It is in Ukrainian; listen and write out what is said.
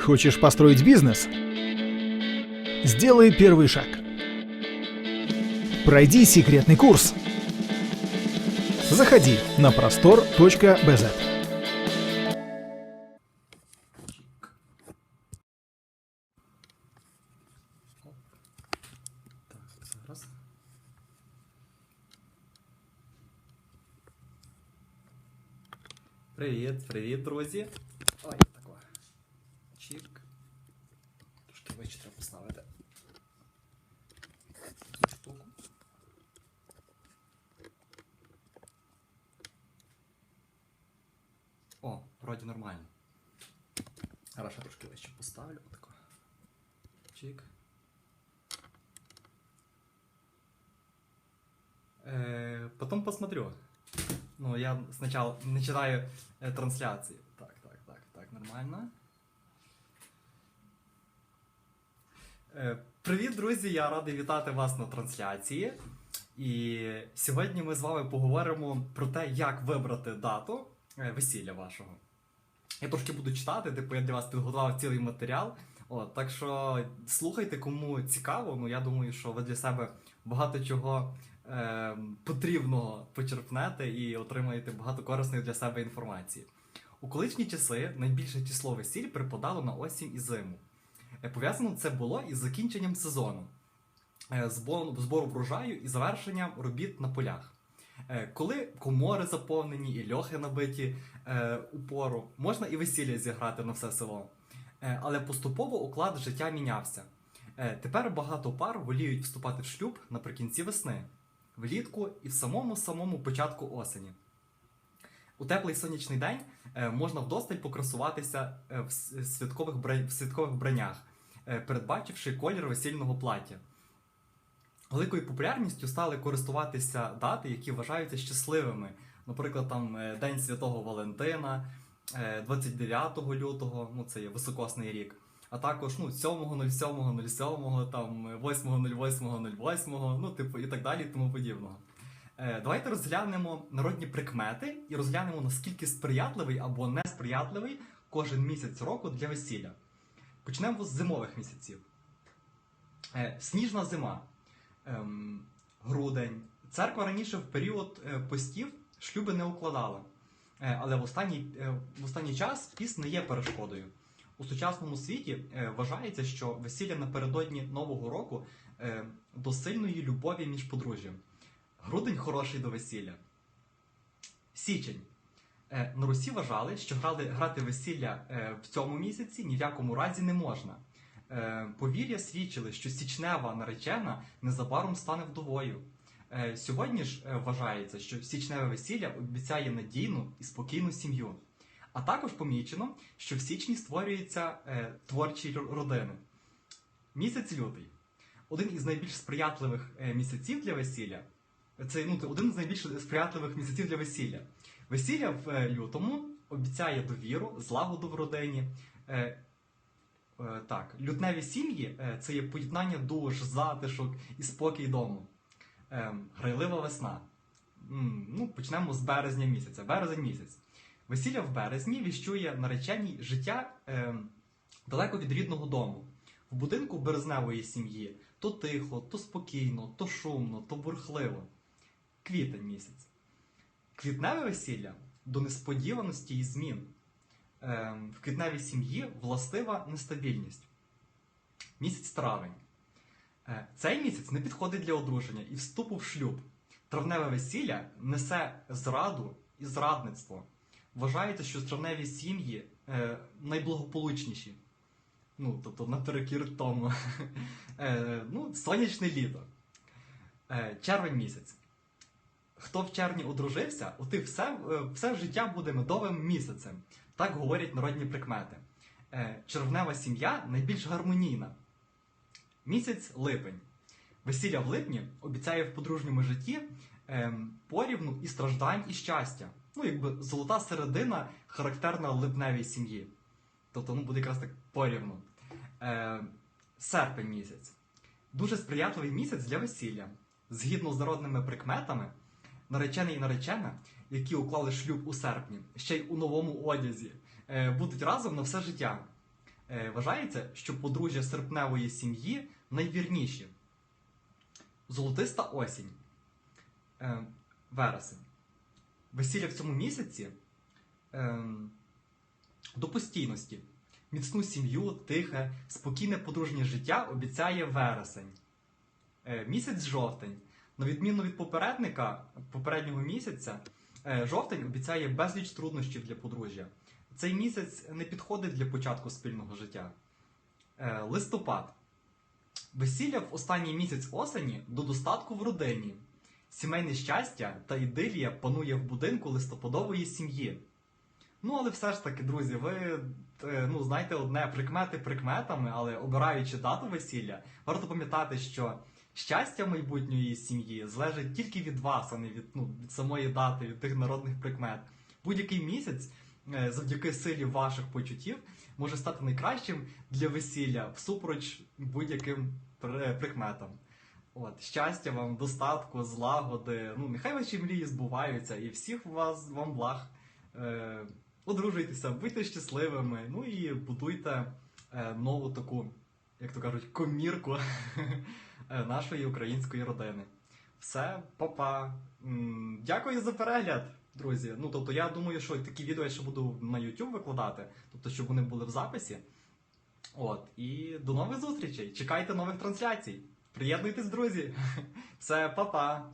Хочешь построить бизнес? Сделай первый шаг. Пройди секретный курс. Заходи на простор.бз. Так, зараз. Привіт, привіт, друзі. О, вроді нормально. Зараз трошки вище поставлю. Отако. Чик. Э, потом посмотрю. Ну, я сначала начинаю э, трансляции. Так, так, так, так, нормально. Е, Привіт, друзі! Я радий вітати вас на трансляції. І сьогодні ми з вами поговоримо про те, як вибрати дату е, весілля вашого. Я трошки буду читати, типу я для вас підготував цілий матеріал. От, так що слухайте, кому цікаво. Ну я думаю, що ви для себе багато чого е, потрібного почерпнете і отримаєте багато корисної для себе інформації. У колишні часи найбільше число весіль припадало на осінь і зиму. Е, Пов'язано це було із закінченням сезону, е, збору врожаю і завершенням робіт на полях. Е, Коли комори заповнені і льохи набиті е, у пору, можна і весілля зіграти на все село. Е, Але поступово уклад життя мінявся. Тепер багато пар воліють вступати в шлюб наприкінці весни, влітку і в самому самому початку осені. У теплий сонячний день можна вдосталь покрасуватися в святкових, вбраннях, передбачивши колір весільного плаття. Великою популярністю стали користуватися дати, які вважаються щасливими. Наприклад, там е, День Святого Валентина, е, 29 лютого, ну це є високосний рік. А також ну, 7.07.07, там е, 8.08.08, ну, типу, і так далі, і тому подібного. Е, Давайте розглянемо народні прикмети і розглянемо, наскільки сприятливий або несприятливий кожен місяць року для весілля. Почнемо з зимових місяців. Е, Сніжна зима. Ем, грудень. Церква раніше в період е, постів шлюби не укладала. Е, але в останній, е, в останній час піст не є перешкодою. У сучасному світі вважається, що весілля напередодні Нового року до сильної любові між подружжям. Грудень хороший до весілля. Січень. На Русі вважали, що грати весілля в цьому місяці ні в якому разі не можна. Е, Повір'я свідчили, що січнева наречена незабаром стане вдовою. Е, Сьогодні ж е, вважається, що січневе весілля обіцяє надійну і спокійну сім'ю. А також помічено, що в січні створюються творчі родини. Місяць лютий. Один із найбільш сприятливих місяців для весілля. Це ну, один з найбільш сприятливих місяців для весілля. Весілля в лютому обіцяє довіру, злагоду в родині. Е, так, лютневі сім'ї е, це є поєднання душ, затишок і спокій дому. Е, грайлива весна. Ну, почнемо з березня місяця. Березень місяць. Весілля в березні віщує нареченій життя е, далеко від рідного дому. В будинку березневої сім'ї то тихо, то спокійно, то шумно, то бурхливо. Квітень місяць. Квітневе весілля до несподіваності і змін. Е, в квітневій сім'ї властива нестабільність. Місяць травень. Е, Цей місяць не підходить для одруження і вступу в шлюб. Травневе весілля несе зраду і зрадництво. Вважається, що травневі сім'ї е, найблагополучніші. Ну, тобто наперекір тому. Е, ну, сонячне літо. Червень місяць. Хто в червні одружився, у тих все, е, все життя буде медовим місяцем. Так говорять народні прикмети. Е, червнева сім'я найбільш гармонійна. Місяць липень. Весілля в липні обіцяє в подружньому житті ем, порівну і страждань, і щастя. Ну, якби золота середина характерна липневій сім'ї. Тобто ну, буде якраз так порівну. Е, серпень місяць. Дуже сприятливий місяць для весілля. Згідно з народними прикметами, наречений і наречена які уклали шлюб у серпні, ще й у новому одязі, е, будуть разом на все життя. Е, Вважається, що подружжя серпневої сім'ї найвірніші. Золотиста осінь. Е, Вересень. Весілля в цьому місяці до постійності. Міцну сім'ю, тихе, спокійне подружнє життя обіцяє вересень. Місяць жовтень. На відміну від попередника, попереднього місяця, е, жовтень обіцяє безліч труднощів для подружжя. Цей місяць не підходить для початку спільного життя. Е, Листопад. Весілля в останній місяць осені до достатку в родині. Сімейне щастя та ідилія панує в будинку листопадової сім'ї. Ну, але все ж таки, друзі, ви е, ну, знаєте одне прикмети прикметами, але обираючи дату весілля, варто пам'ятати, що щастя майбутньої сім'ї залежить тільки від вас, а не від, ну, від самої дати, від тих народних прикмет. Будь-який місяць, е, завдяки силі ваших почуттів, може стати найкращим для весілля всупереч будь-яким прикметам. От, щастя вам, достатку, злагоди. Ну, нехай ваші мрії збуваються, і всіх вас вам благ. Е, одружуйтеся, будьте щасливими, ну і будуйте е, нову таку, як то кажуть, комірку е, нашої української родини. Все, папа. Дякую за перегляд, друзі. Ну, тобто, я думаю, що такі відео я ще буду на YouTube викладати, тобто, щоб вони були в записі. От, і до нових зустрічей. Чекайте нових трансляцій. Приєднуйтесь, друзі. Все, па-па.